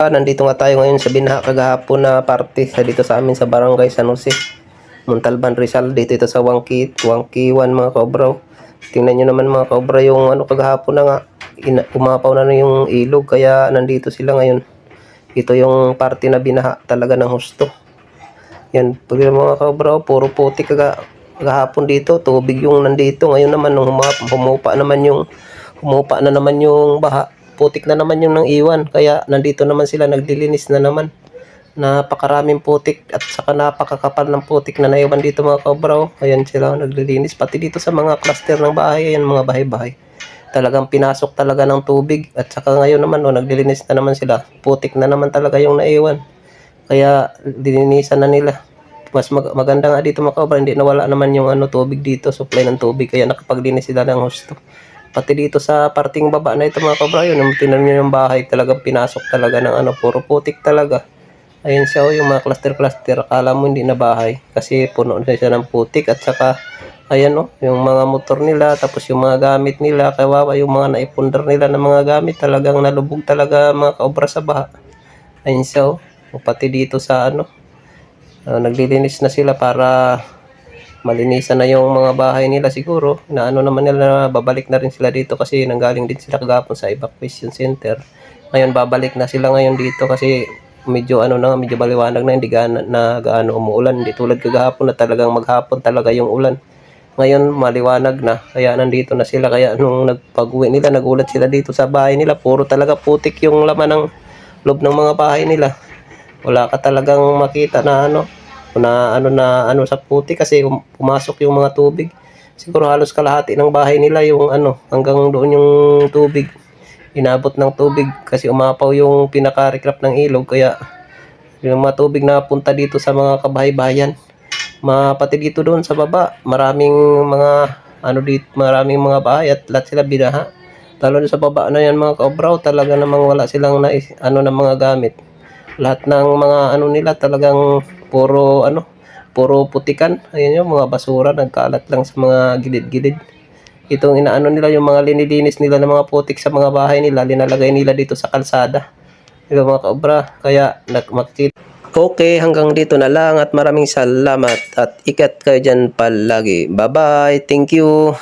Ah, nandito nga tayo ngayon sa binaha kagahapon na party sa dito sa amin sa barangay San Jose. Montalban Rizal dito ito sa Wangki, Wangki 1 mga kaobraw. Tingnan nyo naman mga kaobra yung ano kagahapon na nga ina, umapaw na, na yung ilog kaya nandito sila ngayon. Ito yung party na binaha talaga ng husto. Yan, pag mga kaobra, puro puti kaga, kagahapon dito, tubig yung nandito. Ngayon naman nung huma, humupa naman yung humupa na naman yung baha, putik na naman yung nang iwan. Kaya nandito naman sila nagdilinis na naman. Napakaraming putik at saka napakakapal ng putik na naiwan dito mga kabraw. Ayan sila naglilinis. Pati dito sa mga cluster ng bahay, ayan mga bahay-bahay. Talagang pinasok talaga ng tubig. At saka ngayon naman, oh, naglilinis na naman sila. Putik na naman talaga yung naiwan. Kaya dininisan na nila. Mas mag- maganda nga dito mga kabraw, hindi nawala naman yung ano tubig dito, supply ng tubig. Kaya nakapaglinis sila ng husto. Pati dito sa parting baba na ito mga kabraw, yun, yung tinan nyo yung bahay, talagang pinasok talaga ng ano, puro putik talaga. Ayun siya, oh, yung mga cluster-cluster. Akala mo hindi na bahay kasi puno na siya ng putik at saka ayan oh, yung mga motor nila tapos yung mga gamit nila, kawawa yung mga naipundar nila ng mga gamit talagang nalubog talaga mga kaobra sa baha. Ayun siya oh, pati dito sa ano, ah, naglilinis na sila para malinisan na yung mga bahay nila siguro. Na ano naman nila babalik na rin sila dito kasi nanggaling din sila kagapon sa evacuation center. Ngayon babalik na sila ngayon dito kasi medyo ano na medyo baliwanag na hindi gaano na gaano umuulan. Hindi tulad kagahapon na talagang maghapon talaga yung ulan. Ngayon maliwanag na. Kaya nandito na sila. Kaya nung nagpag-uwi nila nagulat sila dito sa bahay nila. Puro talaga putik yung laman ng loob ng mga bahay nila. Wala ka talagang makita na ano na ano na ano sa putik kasi um- pumasok yung mga tubig. Siguro halos kalahati ng bahay nila yung ano hanggang doon yung tubig. Inabot ng tubig kasi umapaw yung pinaka-recrap ng ilog. Kaya yung mga tubig na punta dito sa mga kabahay-bayan mapati dito doon sa baba maraming mga ano dito maraming mga bahay at lahat sila binaha. Lalo sa baba na yan mga kaobraw talaga namang wala silang na ano ng mga gamit. Lahat ng mga ano nila talagang puro ano puro putikan ayun yung mga basura nagkalat lang sa mga gilid-gilid itong inaano nila yung mga linilinis nila ng mga putik sa mga bahay nila, linalagay nila dito sa kalsada. Ito mga kaobra, kaya makikita. Okay, hanggang dito na lang at maraming salamat at ikat kayo dyan palagi. Bye-bye, thank you.